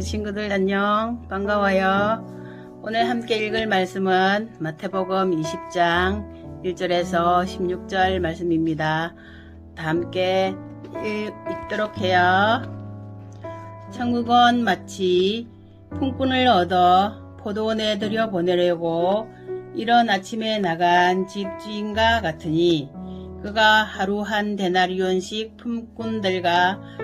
친구들 안녕. 반가워요. 오늘 함께 읽을 말씀은 마태복음 20장 1절에서 16절 말씀입니다. 다 함께 읽, 읽도록 해요. 천국은 마치 품꾼을 얻어 포도원에 들여 보내려고 이런 아침에 나간 집주인과 같으니 그가 하루 한 데나리온씩 품꾼들과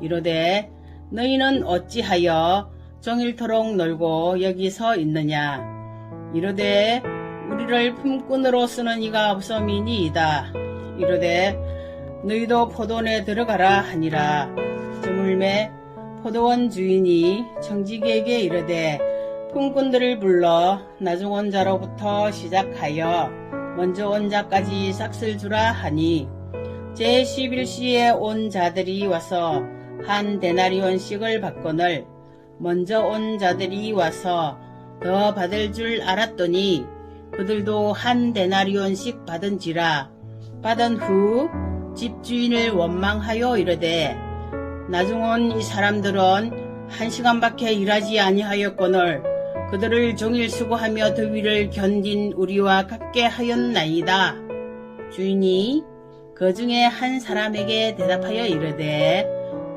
이르되 너희는 어찌하여 종일토록 놀고 여기 서 있느냐? 이르되 우리를 품꾼으로 쓰는 이가 없음이니이다. 이르되 너희도 포도원에 들어가라 하니라. 저물매 포도원 주인이 청지기에게 이르되 품꾼들을 불러 나중 온 자로부터 시작하여 먼저 온 자까지 싹쓸 주라 하니 제11시에 온 자들이 와서 한 데나리온씩을 받거늘 먼저 온 자들이 와서 더 받을 줄 알았더니 그들도 한 데나리온씩 받은지라 받은 후 집주인을 원망하여 이르되 나중 온 이 사람들은 한 시간밖에 일하지 아니하였거늘 그들을 종일 수고하며 더위를 견딘 우리와 같게 하였나이다. 주인이 그 중에 한 사람에게 대답하여 이르되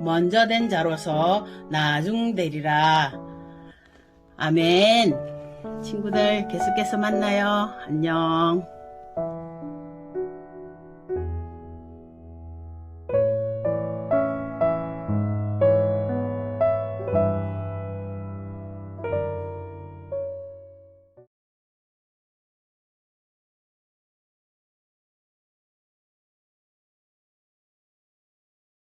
먼저 된 자로서 나중 되리라. 아멘. 친구들 계속해서 만나요. 안녕.